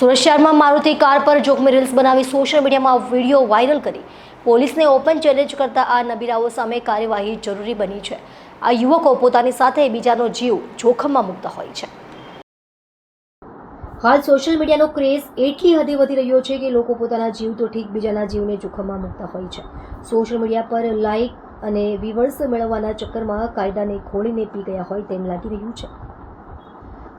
સુરત શહેરમાં મારુતિ કાર પર જોખમી રીલ્સ બનાવી સોશિયલ મીડિયામાં વીડિયો વાયરલ કરી. પોલીસને ઓપન ચેલેન્જ કરતા આ નબીરાઓ સામે કાર્યવાહી જરૂરી બની છે. આ યુવકો પોતાની સાથે બીજાનો જીવ જોખમમાં મૂકતા હોય છે. હાલ સોશિયલ મીડિયાનો ક્રેઝ એટલી હદે વધી રહ્યો છે કે લોકો પોતાના જીવ તો ઠીક બીજાના જીવને જોખમમાં મૂકતા હોય છે. સોશિયલ મીડિયા પર લાઇક અને વિવર્સ મેળવવાના ચક્કરમાં કાયદાને ખોળીને પી ગયા હોય તેમ લાગી રહ્યું છે.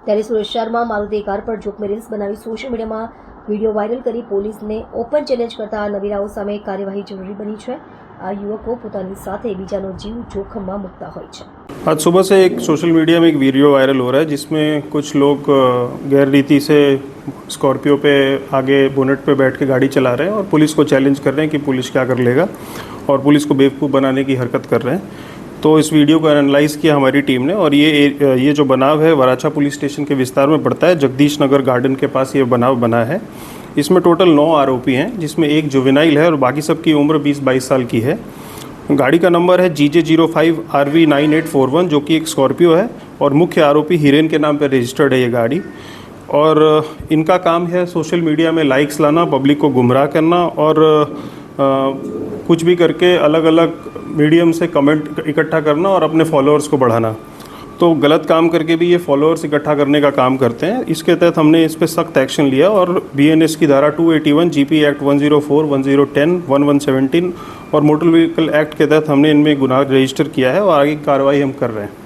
ત્યારે સુરત શહેરમાં મારુતિ કાર પર જોખમી રીલ્સ બનાવી સોશિયલ મીડિયામાં વિડીયો વાયરલ કરી પોલીસને ઓપન ચેલેન્જ કરતા આ નવીરાઓ સામે કાર્યવાહી જરૂરી બની છે આ યુવકો પોતાની સાથે બીજાનો જીવ જોખમમાં મૂકતા હોય છે आज सुबह से एक सोशल मीडिया में एक वीडियो वायरल हो रहा है जिसमें कुछ लोग अ, गैर रीति से स्कॉर्पियो पे आगे बोनेट पे बैठ के गाड़ी चला रहे हैं और पुलिस को चैलेंज कर रहे हैं कि पुलिस क्या कर लेगा और पुलिस को बेवकूफ़ बनाने की हरकत कर रहे हैं तो इस वीडियो को एनालाइज किया हमारी टीम ने और ये ये जो बनाव है वराछा पुलिस स्टेशन के विस्तार में पड़ता है। जगदीश नगर गार्डन के पास ये बनाव बना है। इसमें टोटल नौ आरोपी हैं जिसमें एक जुवेनाइल है और बाकी सबकी उम्र 20-22 साल की है। गाड़ी का नंबर है G J zero five R V nine eight four one जो कि एक स्कॉर्पियो है और मुख्य आरोपी हिरेन के नाम पर रजिस्टर्ड है ये गाड़ी। और इनका काम है सोशल मीडिया में लाइक्स लाना पब्लिक को गुमराह करना और अ, कुछ भी करके अलग अलग मीडियम से कमेंट इकट्ठा करना और अपने फॉलोअर्स को बढ़ाना। तो गलत काम करके भी ये फॉलोअर्स इकट्ठा करने का काम करते हैं। इसके तहत हमने इस पर सख्त एक्शन लिया और बीएनएस की धारा 281 जीपी एक्ट 104, 1010, 1117 और मोटर व्हीकल एक्ट के तहत हमने इनमें गुनाह रजिस्टर किया है और आगे कार्रवाई हम कर रहे हैं।